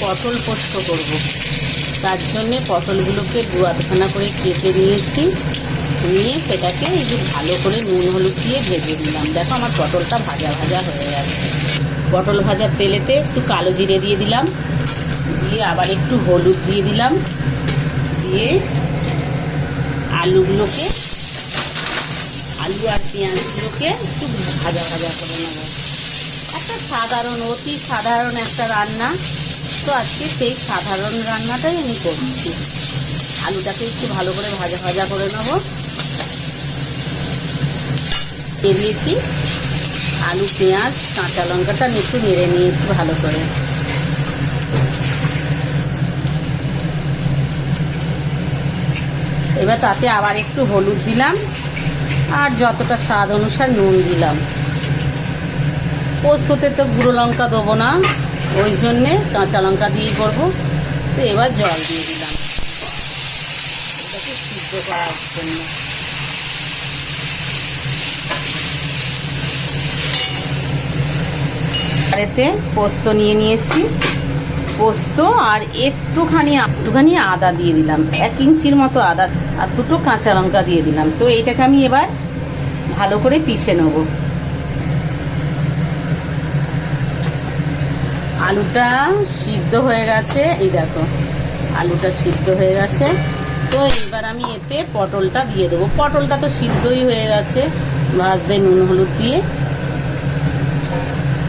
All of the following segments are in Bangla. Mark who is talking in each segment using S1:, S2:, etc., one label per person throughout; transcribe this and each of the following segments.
S1: পটল পোস্ত করব। তার জন্যে পটলগুলোকে দু আধখানা করে কেটে নিয়েছি। নিয়ে সেটাকে এই যে ভালো করে নুন হলুদ দিয়ে ভেজে দিলাম দেখো আমার পটলটা ভাজা ভাজা হয়ে গেছে। পটল ভাজার তেলেতে একটু কালো জিরে দিয়ে দিলাম। দিয়ে আবার একটু হলুদ দিয়ে দিলাম। দিয়ে আলুগুলোকে, আলু আর পেঁয়াজগুলোকে একটু ভাজা ভাজা করে নেব। একটা সাধারণ, অতি সাধারণ একটা রান্না। তো আজকে সেই সাধারণ রান্নাটাই আমি করছি। আলুটাকে একটু ভালো করে ভাজা ভাজা করে নেব। বেরিয়েছি আলু, পেঁয়াজ, কাঁচা লঙ্কাটা আমি একটু নেড়ে নিয়েছি ভালো করে। এবার তাতে আবার একটু হলুদ দিলাম আর যতটা স্বাদ অনুসার নুন দিলাম। পোস্ততে তো গুঁড়ো লঙ্কা দেবো না, ওই জন্যে কাঁচা লঙ্কা দিয়েই করব। তো এবার জল দিয়ে দিলাম। সিদ্ধ করার জন্য। পোস্ত নিয়ে নিয়েছি। পোস্ত আর একটুখানি একটুখানি আদা দিয়ে দিলাম। এক ইঞ্চির মতো আদা আর দুটো কাঁচা লঙ্কা দিয়ে দিলাম। তো এইটাকে আমি এবার ভালো করে পিষে নেব। আলুটা সিদ্ধ হয়ে গেছে। এই দেখো, আলুটা সিদ্ধ হয়ে গেছে। তো এবার আমি এতে পটলটা দিয়ে দেবো। পটলটা তো সিদ্ধই হয়ে গেছে। ভাজতে নুন, হলুদ দিয়ে।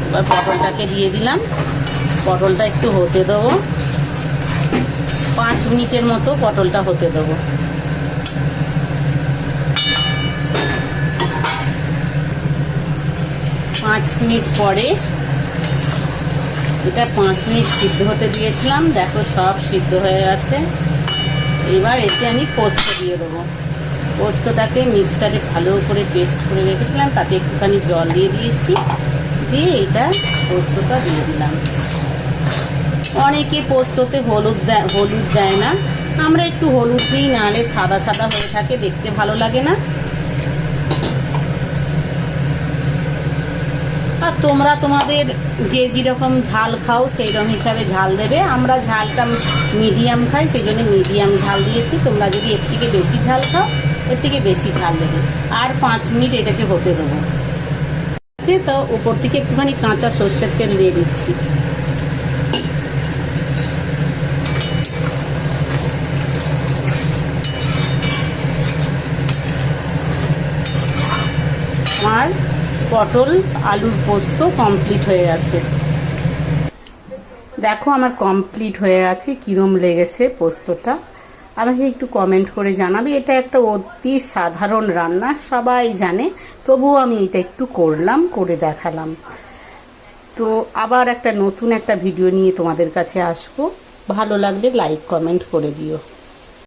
S1: এবার পটলটাকে দিয়ে দিলাম। পটলটা একটু হতে দেবো। পাঁচ মিনিটের মতো পটলটা হতে দেবো। পাঁচ মিনিট পরে এটা পাঁচ মিনিট সিদ্ধ হতে দিয়েছিলাম। দেখো সব সিদ্ধ হয়ে গেছে। এবার এতে আমি পোস্ত দিয়ে দেবো। পোস্তটাকে মিক্সারে ভালো করে পেস্ট করে রেখেছিলাম, তাতে একটুখানি জল দিয়ে দিয়েছি। দিয়ে এটা পোস্তটা দিয়ে দিলাম। অনেকে পোস্ততে হলুদ দেয় হলুদ দেয় না। আমরা একটু হলুদ দিই, নাহলে সাদা সাদা হয়ে থাকে, দেখতে ভালো লাগে না। আর তোমরা তোমাদের যে যেরকম ঝাল খাও সেই রকম হিসাবে ঝাল দেবে। আমরা ঝালটা মিডিয়াম খাই সেই জন্য মিডিয়াম ঝাল দিয়েছি। তোমরা যদি এর থেকে বেশি ঝাল খাও, এর থেকে বেশি ঝাল দেবে। আর পাঁচ মিনিট এটাকে হতে দেবো। তো উপর থেকে একটুখানি কাঁচা সর্ষের তেল দিয়ে দিচ্ছি। আমার পটল, আলুর পোস্ত কমপ্লিট হয়ে গেছে। দেখো আমার কমপ্লিট হয়ে গেছে কিরম লেগেছে পোস্তটা। আমাকে একটু কমেন্ট করে জানাবে, এটা একটা অতি সাধারণ রান্না, সবাই জানে, তবুও আমি এটা একটু করলাম, করে দেখালাম। তো আবার একটা নতুন একটা ভিডিও নিয়ে তোমাদের কাছে আসব। ভালো লাগলে লাইক কমেন্ট করে দিও।